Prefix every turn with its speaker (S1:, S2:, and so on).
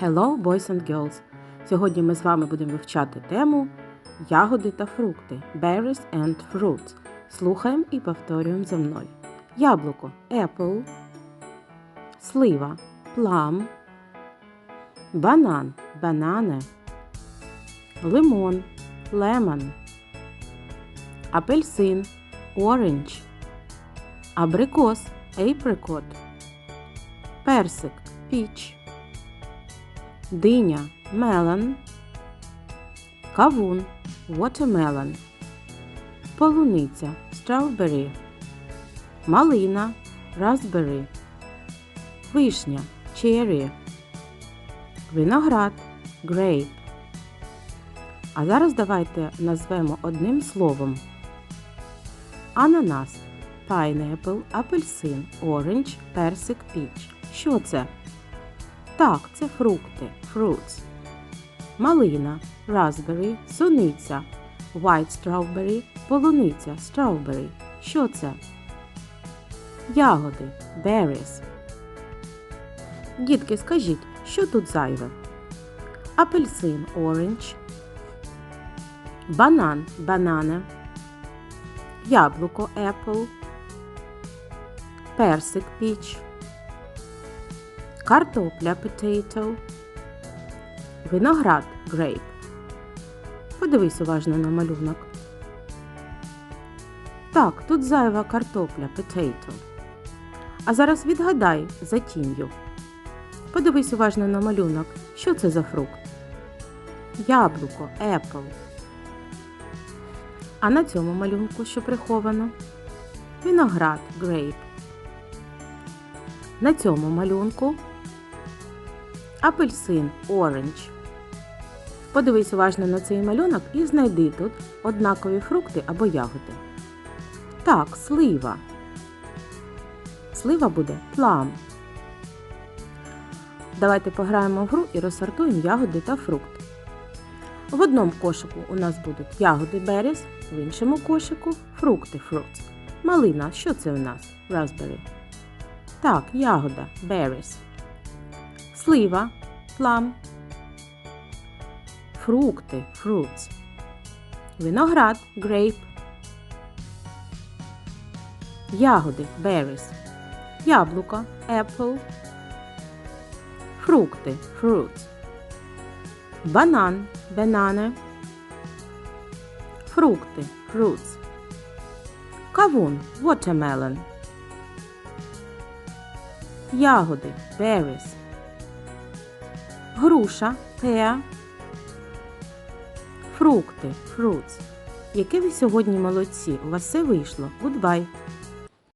S1: Hello, boys and girls! Сьогодні ми з вами будемо вивчати тему ягоди та фрукти Berries and fruits. Слухаємо і повторюємо за мною. Яблуко apple, слива plum, банан banana, лимон lemon, апельсин orange, абрикос apricot, персик peach, диня melon, кавун watermelon, полуниця strawberry, малина raspberry, вишня cherry, виноград grape. А зараз давайте назвемо одним словом. Ананас, pineapple, апельсин, оранж, персик, піч. Що це? Так, це фрукти fruits. Малина raspberry, суниця white strawberry, полуниця strawberry. Що це? Ягоди berries. Дітки, скажіть, що тут зайве? Апельсин orange, банан банана, яблуко apple, персик peach, картопля potato, виноград grape. Подивись уважно на малюнок. Так, тут зайва картопля potato. А зараз відгадай за тінню. Подивись уважно на малюнок. Що це за фрукт? Яблуко apple. А на цьому малюнку що приховано? Виноград grape. На цьому малюнку апельсин orange. Подивись уважно на цей малюнок і знайди тут однакові фрукти або ягоди. Так, слива. Слива буде plum. Давайте пограємо в гру і розсортуємо ягоди та фрукти. В одному кошику у нас будуть ягоди berries, в іншому кошику фрукти fruits. Малина, що це у нас? Raspberry. Так, ягода berries. Слива plum. Фрукти fruits. Виноград grape. Ягоди berries. Яблуко apple. Фрукти fruits. Банан banana. Фрукти fruits. Кавун watermelon. Ягоди berries. Груша pear. Фрукти fruits. Які ви сьогодні молодці? У вас все вийшло. Goodbye!